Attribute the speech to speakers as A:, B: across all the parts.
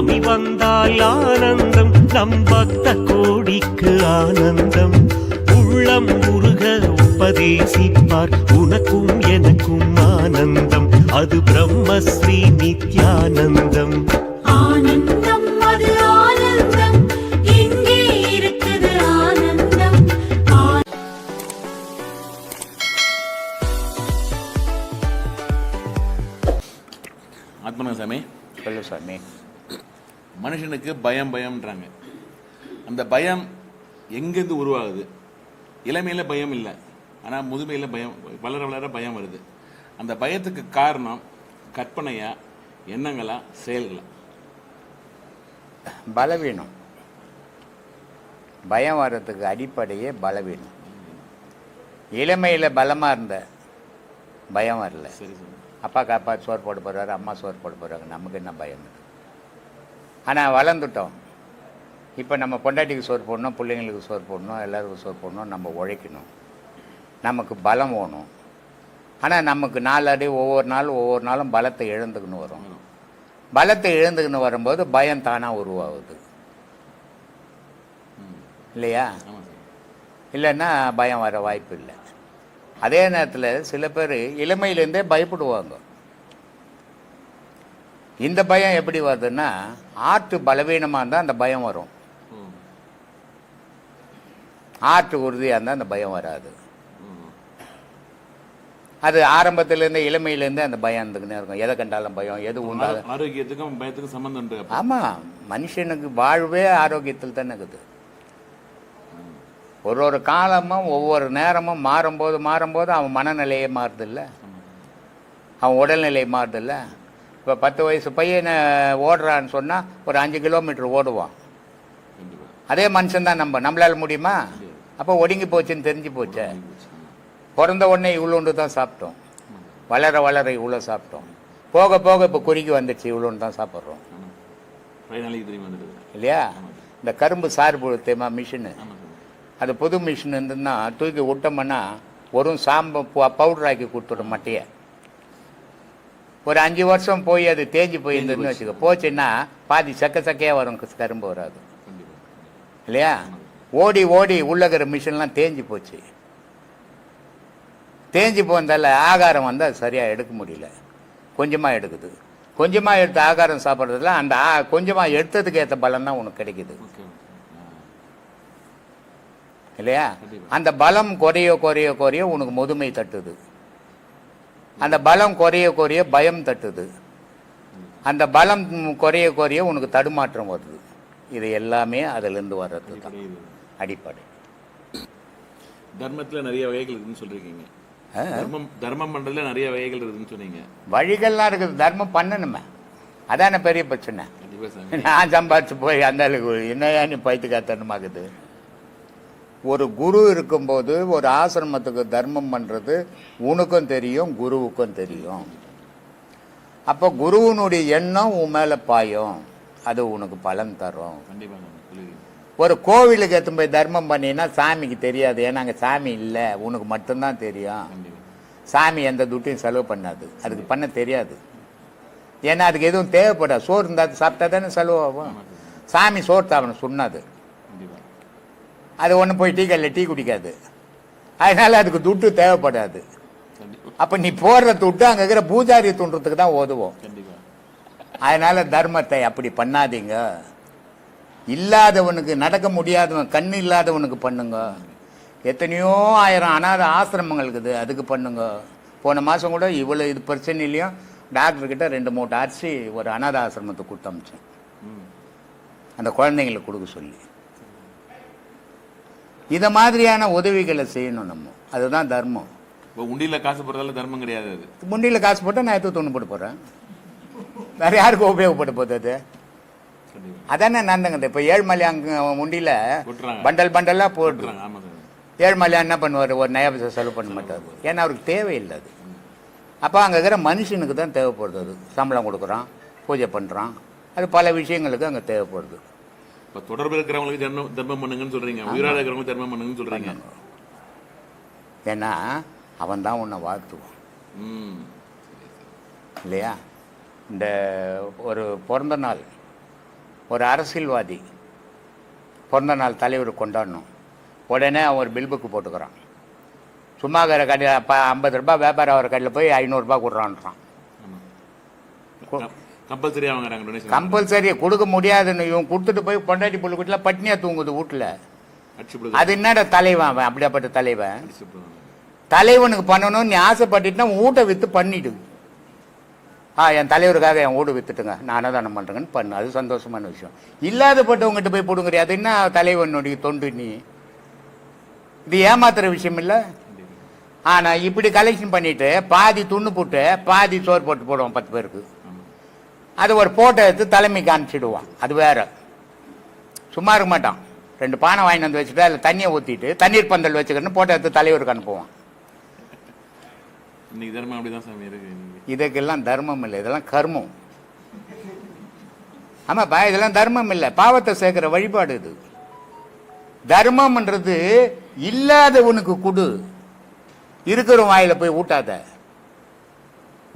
A: நவமி வந்தால் ஆனந்தம் நம் பக்த கோடிக்கு ஆனந்தம் உள்ளம் உருக உபதேசிப்பார் உனக்கும் எனக்கும் ஆனந்தம் அது பிரம்மஸ்ரீ நித்யானந்தம்
B: ஆனந்தம் அது ஆனந்தம் எங்கே இருக்குது ஆனந்தம் ஆ-
C: ஆத்மநாசாமி
D: சொல்லு சாமி
C: மனுஷனுக்கு பயம் பயம்ன்றாங்க. அந்த பயம் எங்கேருந்து உருவாகுது? இளமையில் பயம் இல்லை. ஆனால் முதுமையில் பயம் வளர வளர பயம் வருது. அந்த பயத்துக்கு காரணம் கற்பனையா எண்ணங்களா செயல்களா?
D: பலவீனம். பயம் வர்றதுக்கு அடிப்படையே பலவீனம். இளமையில் பலமாக இருந்த பயம் வரல.
C: சரி சரி.
D: அப்பாக்கு அப்பா சோறு போட போகிறாரு அம்மா சோறு போட போகிறாங்க நமக்கு என்ன பயம் ஆனால் வளர்ந்துட்டோம். இப்போ நம்ம பொண்டாட்டிக்கு சோறு போடணும் பிள்ளைங்களுக்கு சோறு போடணும் எல்லாருக்கும் சோறு போடணும் நம்ம உழைக்கணும். நமக்கு பலம் வேணும். ஆனால் நமக்கு நாளடி ஒவ்வொரு நாளும் ஒவ்வொரு நாளும் பலத்தை இழந்துக்கின்னு வரும். பலத்தை இழந்துக்கின்னு வரும்போது பயம் தானாக உருவாகுது. இல்லையா? இல்லைன்னா பயம் வர வாய்ப்பு இல்லை. அதே நேரத்தில் சில பேர் இளமையிலேருந்தே பயப்படுவாங்க. இந்த பயம் எப்படி வருதுன்னா ஆற்று பலவீனமாக இருந்தால் அந்த பயம் வரும். ஆற்று உறுதியாக இருந்தால் அந்த பயம் வராது. அது ஆரம்பத்திலேருந்து இளமையிலேருந்தே அந்த பயம் இருந்துக்கினே இருக்கும். எதை கண்டாலும் பயம் எது உண்டாலும்
C: ஆரோ- ஆரோக்கியத்துக்கும் பயத்துக்கும் உண்டு அப்ப.
D: ஆமாம் மனுஷனுக்கு வாழ்வே ஆரோக்கியத்தில் தானே இருக்குது. ஒரு ஒரு காலமும் ஒவ்வொரு நேரமும் மாறும்போது மாறும்போது அவன் மனநிலையே மாறுதில்ல. அவன் உடல்நிலை மாறுதில்ல. இப்போ பத்து வயசு பையனை ஓடுறான்னு சொன்னால் ஒரு அஞ்சு கிலோமீட்டர் ஓடுவான். அதே மனுஷன்தான் நம்ம. நம்மளால முடியுமா? அப்போ ஒடுங்கி போச்சுன்னு தெரிஞ்சு போச்சே. பிறந்த உடனே இவ்வளோண்டு தான் சாப்பிட்டோம். வளர வளர இவ்வளோ சாப்பிட்டோம். போக போக இப்போ குறுக்கி வந்துடுச்சு இவ்வளோன்னு தான் சாப்பிட்றோம். இல்லையா? இந்த கரும்பு சாறு பொழுத்தேமா மிஷினு. அது புது மிஷின் இருந்துன்னா தூக்கி விட்டோம்னா ஒரு சாம்பு பவுடர் ஆக்கி கொடுத்துடும் மட்டையை. ஒரு அஞ்சு வருஷம் போய் அது தேஞ்சு போயிருந்ததுன்னு வச்சுக்கோ. போச்சுன்னா பாதி சக்க சக்கையாக வரும் கரும்பு வராது. இல்லையா? ஓடி ஓடி உள்ளக்கிற மிஷின்லாம் தேஞ்சு போச்சு. தேஞ்சு போனதால ஆகாரம் வந்து அது சரியாக எடுக்க முடியல. கொஞ்சமாக எடுக்குது. கொஞ்சமாக எடுத்த ஆகாரம் சாப்பிட்றதுல அந்த ஆ- கொஞ்சமாக எடுத்ததுக்கு ஏற்ற பலன் தான் உனக்கு கிடைக்குது. இல்லையா. அந்த பலம் குறைய குறைய குறைய உனக்கு முதுமை தட்டுது. அந்த பலம் குறைய குறைய பயம் தட்டுது. அந்த பலம் குறைய குறைய உனக்கு தடுமாற்றம் வருது. இது எல்லாமே அதிலிருந்து வர்றது தான்.
C: அடிப்படை. தர்மத்துல நிறைய வகைகள் இருக்குன்னு சொல்லிருக்கீங்க.
D: ஆ.
C: தர்மம் தர்மம் பண்றதுல நிறைய வகைகள் இருக்குன்னு சொன்னீங்க.
D: வழிகள்லாம் இருக்குது. தர்மம் பண்ணணுமே. அதான பெரிய பிரச்சனை. நான் சம்பாதிச்சு போய் அந்த அளவுக்கு என்னையா நீ பைத்துக்காத்தனமாக்குது ஒரு குரு இருக்கும்போது ஒரு ஆசிரமத்துக்கு தர்மம் பண்ணுறது உனக்கும் தெரியும் குருவுக்கும் தெரியும். அப்போ குருவினுடைய எண்ணம் உன் மேலே பாயும். அது உனக்கு பலன் தரும். ஒரு கோவிலுக்கு எடுத்து போய் தர்மம் பண்ணினா சாமிக்கு தெரியாது. ஏன்னா அங்கே சாமி இல்லை. உனக்கு மட்டும்தான் தெரியும். சாமி எந்த துட்டையும் செலவு பண்ணாது. அதுக்கு பண்ண தெரியாது. ஏன்னா அதுக்கு எதுவும் தேவைப்படாது. சோறு இருந்தால் சாப்பிட்டா தானே செலவாகும் சாமி சோறு தாவணும் சொன்னாது. அது ஒன்றும் போய் டீ கடையில் டீ குடிக்காது. அதனால அதுக்கு துட்டு தேவைப்படாது. அப்போ நீ போடுற துட்டு அங்கே இருக்கிற பூஜாரி துண்டுறதுக்கு தான்
C: கண்டிப்பா.
D: அதனால தர்மத்தை அப்படி பண்ணாதீங்க. இல்லாதவனுக்கு நடக்க முடியாதவன் கண்ணு இல்லாதவனுக்கு பண்ணுங்க. எத்தனையோ ஆயிரம் அனாத ஆசிரமங்கள் இருக்குது அதுக்கு பண்ணுங்க. போன மாதம் கூட இவ்வளோ இது பிரச்சனையிலையும் டாக்டர்கிட்ட ரெண்டு மூட்டை அரிசி ஒரு அனாத ஆசிரமத்துக்கு கொடுத்து அமிச்சேன். அந்த குழந்தைங்களுக்கு கொடுக்க சொல்லி. இதை மாதிரியான உதவிகளை செய்யணும் நம்ம. அதுதான் தர்மம்.
C: இப்போ உண்டியில காசு போடுறதால தர்மம் கிடையாது அது.
D: முண்டியில் காசு போட்டால் நான் எடுத்து துணி போட்டு போகிறேன் வேற யாருக்கு உபயோகப்பட்டு போகுது அது? அதானே நடந்துங்க இப்போ ஏழ்மலை அங்கே உண்டியில். பண்டல் பண்டலாக போட்டு
C: போட்டுறாங்க ஆமா சார்.
D: ஏழ்மலையா என்ன பண்ணுவார்? ஒரு நயா பைசா செலவு பண்ண மாட்டார். ஏன்னா அவருக்கு தேவையில்லை அது. அப்போ அங்கே இருக்கிற மனுஷனுக்கு தான் தேவைப்படுது அது. சம்பளம் கொடுக்குறான் பூஜை பண்ணுறான் அது பல விஷயங்களுக்கு அங்கே தேவைப்படுது.
C: இப்போ தொடர்பு இருக்கிறவங்களுக்கு தர்மம் தர்மம் பண்ணுங்கன்னு சொல்றீங்க. உயிரோட இருக்கிறவங்களுக்கு தர்மம் பண்ணுங்கன்னு சொல்றீங்க.
D: ஏன்னா அவன் தான் உன்னை வாழ்த்துவான். இல்லையா? இந்த ஒரு பிறந்த நாள் ஒரு அரசியல்வாதி பிறந்த நாள் தலைவர் கொண்டாடணும். உடனே அவன் ஒரு பில் புக்கு போட்டுக்கிறான். சும்மா இருக்கிற கடையில் ஐம்பது ரூபாய் வியாபாரம் ஆகிற கடையில் போய் ஐநூறுரூபா கொடுறான்றான்.
C: கம்பல்சரி வாங்குறாங்க டொனேஷன்
D: கம்பல்சரி கொடுக்க முடியாதுன்னு இவன் கொடுத்துட்டு போய் பொண்டாட்டி புள்ள வீட்டில் பட்னியாக தூங்குது வீட்டில். அது என்னடா தலைவன் அவன்? அப்படியாப்பட்ட தலைவன். தலைவனுக்கு பண்ணணும்னு நீ ஆசைப்பட்டுட்டுனா வீட்டை விற்று பண்ணிடு. ஆ என் தலைவருக்காக என் வீடு வித்துட்டுங்க. நான் அன்னதானம் பண்ணுறேங்கன்னு பண்ணு. அது சந்தோஷமான விஷயம். இல்லாதப்பட்டவங்ககிட்ட போய் போடுங்கிறியா அது என்ன தலைவனுடைய தொண்டு நீ? இது ஏமாத்துற விஷயம் இல்லை? ஆனால் இப்படி கலெக்ஷன் பண்ணிட்டு பாதி துண்ணு போட்டு பாதி சோறு போட்டு போடுவான் பத்து பேருக்கு. அது ஒரு போட்டோ எடுத்து தலைமைக்கு அனுப்பிச்சிடுவான். அது வேற. சும்மா இருக்க மாட்டான். ரெண்டு பானை வாங்கிட்டு வந்து வச்சுட்டு அதில் தண்ணியை ஊற்றிட்டு தண்ணீர் பந்தல் வச்சுக்கணும் போட்டோ எடுத்து தலைவருக்கு அனுப்புவான்.
C: இன்னைக்கு தர்மம் அப்படிதான் சாமி இருக்கு இன்னைக்கு.
D: இதுக்கெல்லாம் தர்மம் இல்லை. இதெல்லாம் கர்மம். ஆமாப்பா இதெல்லாம் தர்மம் இல்லை. பாவத்தை சேர்க்கிற வழிபாடு இது. தர்மம்ன்றது இல்லாதவனுக்கு கொடு. இருக்கிற வாயில போய் ஊட்டாத.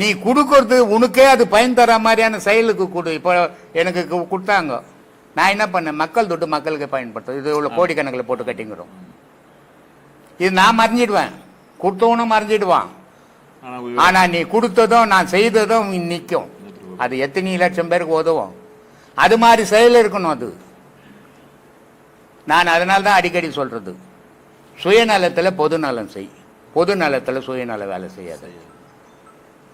D: நீ கொடுக்கறது உனக்கே அது பயன் தர மாதிரியான செயலுக்கு கொடு. இப்போ எனக்கு கொடுத்தாங்க. நான் என்ன பண்ணேன்? மக்கள் தொட்டு மக்களுக்கு பயன்படுத்தும். இது இவ்வளோ கோடிக்கணக்கில் போட்டு கட்டிங்கிறோம் இது நான் மறைஞ்சிடுவேன். கொடுத்தவனும் மறைஞ்சிடுவான்.
C: ஆனா
D: நீ கொடுத்ததும் நான் செய்ததும் நிற்கும் அது எத்தனை லட்சம் பேருக்கு உதவும்? அது மாதிரி செயல் இருக்கணும் அது. நான் அதனால தான் அடிக்கடி சொல்றது. சுயநலத்துல பொது நலம் செய். பொது நலத்துல சுயநல வேலை செய்யாத.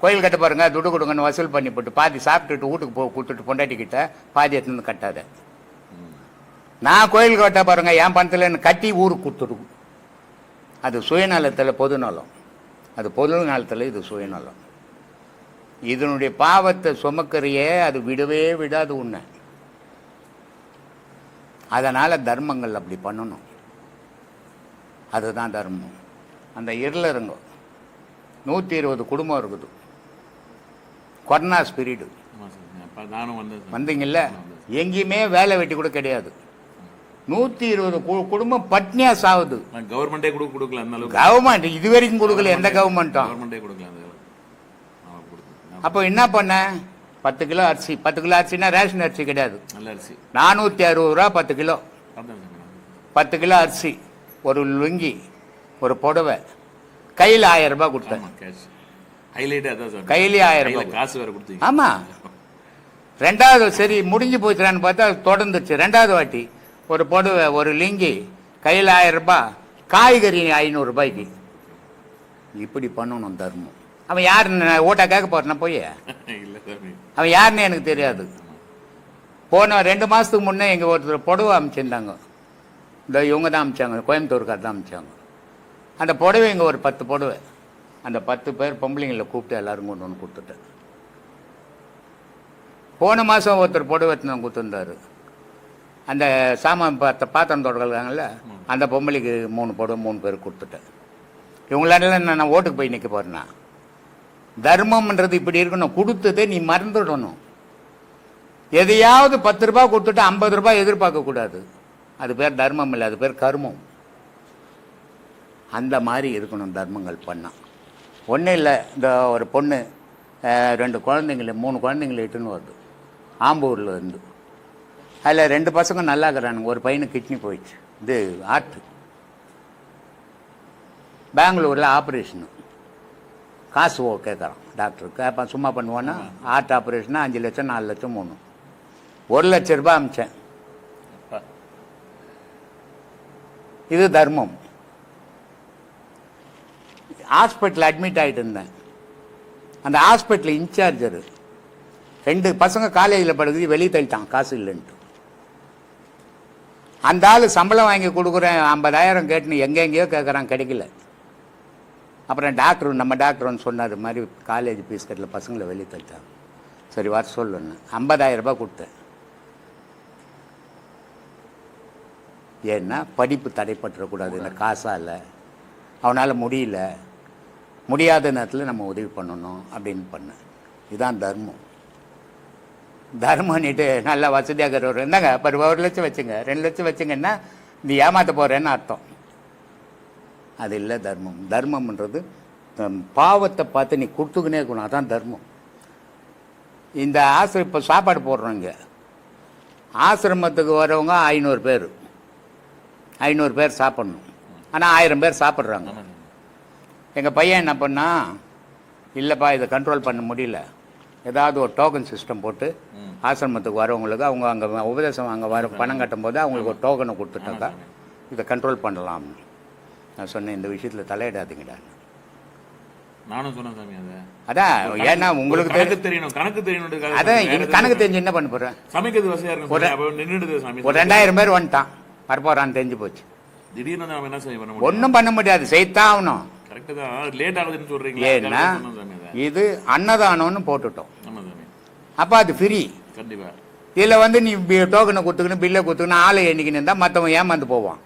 D: கோயில் கட்ட பாருங்க துட்டு கொடுங்கன்னு வசூல் பண்ணி போட்டு பாதி சாப்பிட்டுட்டு வீட்டுக்கு போ கொடுத்துட்டு பொண்டாட்டி கிட்ட பாதி எடுத்துன்னு கட்டாத. நான் கோயில் கட்ட பாருங்க என் பணத்துல கட்டி ஊருக்கு கொடுத்துடும் அது சுயநலத்தில் பொது நலம் அது பொது நலத்தில் இது சுயநலம். இதனுடைய பாவத்தை சுமக்கிறையே அது விடவே விடாது உன்னை. அதனால் தர்மங்கள் அப்படி பண்ணணும். அதுதான் தர்மம். அந்த இருள இருங்க நூற்றி இருபது குடும்பம் இருக்குது. கொரோனா
C: சாமி.
D: வந்தீங்கல்ல? எங்கேயுமே வேலை வெட்டி கூட கிடையாது. நூற்றி இருபது குடும்பம் பட்னியா
C: நான் கவர்மெண்டே கூட கொடுக்கல
D: கவர்மெண்ட் இது வரைக்கும் கொடுக்கல. எந்த கவர்மெண்ட்டும்
C: கவர்மெண்டே கொடுக்கல
D: அப்போ என்ன பண்ண? பத்து கிலோ அரிசி. பத்து கிலோ அரிசினா ரேஷன் அரிசி கிடையாது.
C: நல்ல அரிசி.
D: நானூற்றி அறுபது ரூபா பத்து கிலோ. பத்து கிலோ அரிசி. ஒரு லுங்கி. ஒரு புடவை. கையில் ஆயிரம் ரூபாய் கொடுத்தேன்.
C: அதான் சார்.
D: கையிலே ஆயிரம் ரூபாய்.
C: காசு வேற கொடுத்தீங்க.
D: ஆமா. ரெண்டாவது சரி முடிஞ்சு போச்சுறான்னு பார்த்தா அது தொடர்ந்துச்சு. ரெண்டாவது வாட்டி ஒரு புடவை ஒரு லிங்கி கையில் ஆயிரம் ரூபாய் காய்கறி ஐநூறு ரூபாய்க்கு. இப்படி பண்ணணும் தர்மம். அவன் யாருன்னு ஓட்டா கேட்க போறேன்னா போய். அவன் யாருன்னு எனக்கு தெரியாது. போன ரெண்டு மாதத்துக்கு முன்னே எங்கள் ஒருத்தர் புடவை அனுப்பிச்சிருந்தாங்க இந்த இவங்க தான் அனுப்பிச்சாங்க கோயம்புத்தூர்கார் தான் அனுப்பிச்சாங்க அந்த புடவை இங்கே ஒரு பத்து புடவை. அந்த பத்து பேர் பொம்பளைங்களை கூப்பிட்டு எல்லாரும் கொண்டு வந்து கொடுத்துட்டேன். போன மாதம் ஒருத்தர் புடவத்தினம் கொடுத்துருந்தார் கொடுத்துருந்தாரு. அந்த சாமான் பார்த்த பாத்திரம் தொடர்கிறாங்கல்ல அந்த பொம்பளைக்கு மூணு புடவை மூணு பேர் கொடுத்துட்டேன். இவங்களால நான் ஓட்டுக்கு போய் நிற்க போகிறேன்னா தர்மம்ன்றது இப்படி இருக்கணும். கொடுத்ததே நீ மறந்துடணும். எதையாவது பத்து ரூபாய் கொடுத்துட்டு ஐம்பது ரூபாய் எதிர்பார்க்கக்கூடாது அது பேர் தர்மம் இல்லை அது பேர் கர்மம். அந்த மாதிரி இருக்கணும் தர்மங்கள் பண்ணால் ஒன்றும் இல்லை இந்த ஒரு பொண்ணு ரெண்டு குழந்தைங்கள மூணு குழந்தைங்கள இட்டுன்னு வருது. ஆம்பூரில் இருந்து. அதில் ரெண்டு பசங்க நல்லா இருக்கிறானுங்க. ஒரு பையனுக்கு கிட்னி போயிடுச்சு. இது ஆர்ட் பெங்களூரில் ஆப்ரேஷனு. காசு ஓ கேட்குறான் டாக்டருக்கு. கேட்பான் சும்மா பண்ணுவோன்னா ஹார்ட் ஆப்ரேஷனா அஞ்சு லட்சம் நாலு லட்சம் மூணு. ஒரு லட்ச ரூபாய் அமிச்சேன். இது தர்மம். ஹாஸ்பிட்டலில் அட்மிட் ஆகிட்டு இருந்தேன் அந்த ஹாஸ்பிட்டல் இன்சார்ஜரு ரெண்டு பசங்க காலேஜில் படுக்குது வெளியே தள்ளிட்டான் காசு இல்லைன்ட்டு. அந்த ஆள் சம்பளம் வாங்கி கொடுக்குறேன் ஐம்பதாயிரம் கேட்டுன்னு எங்கெங்கேயோ கேட்குறான் கிடைக்கல. அப்புறம் டாக்டர் நம்ம டாக்டர் ஒன்று சொன்னார் மாதிரி காலேஜ் ஃபீஸ் கட்டில் பசங்களை வெளியே தள்ளிட்டாங்க. சரி வர சொல்லுன்னு ஐம்பதாயிரம் ரூபாய் கொடுத்தேன். ஏன்னா படிப்பு தடைப்பட்டுறக்கூடாது இந்த காசால். அவனால் முடியல. முடியாத நேரத்தில் நம்ம உதவி பண்ணணும் அப்படின்னு பண்ணேன். இதுதான் தர்மம். தர்மம்னுட்டு நல்லா வசதியாக இருக்கிறவர். இருந்தாங்க பர் ஒரு லட்சம் வச்சுங்க. ரெண்டு லட்சம் வச்சுங்கன்னா நீ ஏமாற்ற போகிறேன்னு அர்த்தம். அது இல்லை தர்மம். தர்மம்ன்றது பாவத்தை பார்த்து நீ கொடுத்துக்கினே இருக்கணும். அதான் தர்மம். இந்த ஆசிரம் இப்போ சாப்பாடு போடுறோம் இங்கே. ஆசிரமத்துக்கு வரவங்க ஐநூறு பேர். ஐநூறு பேர் சாப்பிடணும். ஆனால் ஆயிரம் பேர் சாப்பிட்றாங்க. எங்கள் பையன் என்ன பண்ணா இல்லைப்பா இதை கண்ட்ரோல் பண்ண முடியல. ஏதாவது ஒரு டோக்கன் சிஸ்டம் போட்டு. ஆசிரமத்துக்கு வரவங்களுக்கு அவங்க அங்கே உபதேசம் அங்கே வர பணம் கட்டும் போது அவங்களுக்கு ஒரு டோக்கனை கொடுத்துட்டாக்கா இதை கண்ட்ரோல் பண்ணலாம். நான் சொன்னேன் இந்த விஷயத்தில் தலையிடாதீங்கடா.
C: நானும் சொன்னேன் சாமி அதை.
D: அதான் ஏன்னா உங்களுக்கு தெரியும்
C: தெரியணும் கணக்கு தெரியணும்.
D: அதான் எனக்கு கணக்கு தெரிஞ்சு என்ன பண்ண போகிறேன்
C: சமைக்கிறது வசதியா இருக்கும்
D: ஒரு-
C: சாமி.
D: ரெண்டாயிரம் பேர் வந்துட்டான். வரப்போறான்னு தெரிஞ்சு போச்சு.
C: திடீர்னு வந்து நம்ம என்ன செய்ய பண்ண முடியும்?
D: ஒன்றும் பண்ண முடியாது. செய்தான் ஆகணும்.
C: கரெக்ட் தான். லேட் ஆகுதுன்னு
D: ஏன்னா இது அன்னதானம்னு போட்டுட்டோம். அப்போ அது ஃப்ரீ
C: கண்டிப்பா.
D: இதில் வந்து நீ டோக்கனை கொடுத்துக்கணும் பில்லை கொடுத்துக்கணும் ஆளை எண்ணிக்கணும் இருந்தால் மற்றவன் ஏமாந்து போவான்.